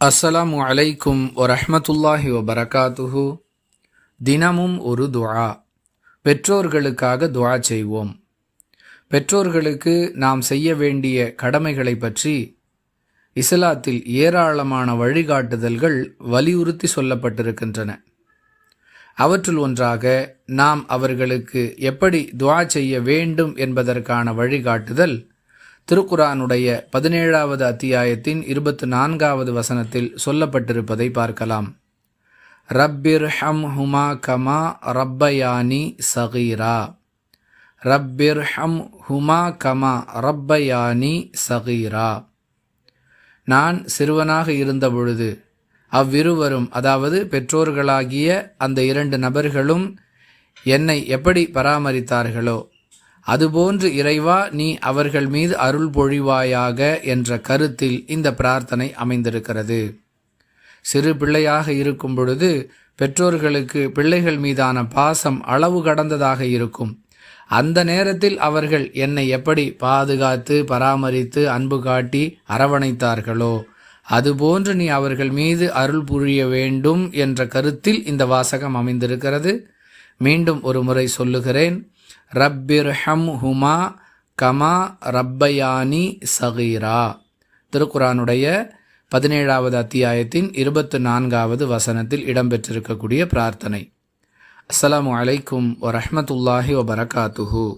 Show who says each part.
Speaker 1: அஸ்ஸலாமு அலைக்கும் வரஹ்மத்துல்லாஹி வபரகாத்துஹு தினமும் ஒரு துஆ. பெற்றோர்களுக்காக துஆ செய்வோம். பெற்றோர்களுக்கு நாம் செய்ய வேண்டிய கடமைகளை பற்றி இஸ்லாத்தில் ஏராளமான வழிகாட்டுதல்கள் வலியுறுத்தி சொல்லப்பட்டிருக்கின்றன. அவற்றுள் ஒன்றாக நாம் அவர்களுக்கு எப்படி துஆ செய்ய வேண்டும் என்பதற்கான வழிகாட்டுதல் திருக்குரானுடைய பதினேழாவது அத்தியாயத்தின் இருபத்தி நான்காவது வசனத்தில் சொல்லப்பட்டிருப்பதை பார்க்கலாம். ரப்பிர் ஹம் ஹுமா கமா ரப்பயானி சகீரா. ரப்பிர் ஹம் ஹுமா கமா ரப்பயானி சகீரா. நான் சிறுவனாக இருந்தபொழுது அவ்விருவரும் அதாவது பெற்றோர்களாகிய அந்த இரண்டு நபர்களும் என்னை எப்படி பராமரித்தார்களோ அதுபோன்று இறைவா நீ அவர்கள் மீது அருள் பொழிவாயாக என்ற கருத்தில் இந்த பிரார்த்தனை அமைந்திருக்கிறது. சிறு பிள்ளையாக இருக்கும் பொழுது பெற்றோர்களுக்கு பிள்ளைகள் மீதான பாசம் அளவு கடந்ததாக இருக்கும். அந்த நேரத்தில் அவர்கள் என்னை எப்படி பாதுகாத்து பராமரித்து அன்பு காட்டி அரவணைத்தார்களோ அதுபோன்று நீ அவர்கள் மீது அருள் புரிய வேண்டும் என்ற கருத்தில் இந்த வாசகம் அமைந்திருக்கிறது. மீண்டும் ஒரு முறை சொல்லுகிறேன். ரப்பிர் ஹம் ஹுமா கமா ரப்பயானி சகீரா. திருக்குரானுடைய பதினேழாவது அத்தியாயத்தின் இருபத்து நான்காவது வசனத்தில் இடம்பெற்றிருக்கக்கூடிய பிரார்த்தனை. அஸ்ஸலாமு அலைக்கும் வரஹமத்துல்லாஹி வபரகாத்துஹூ.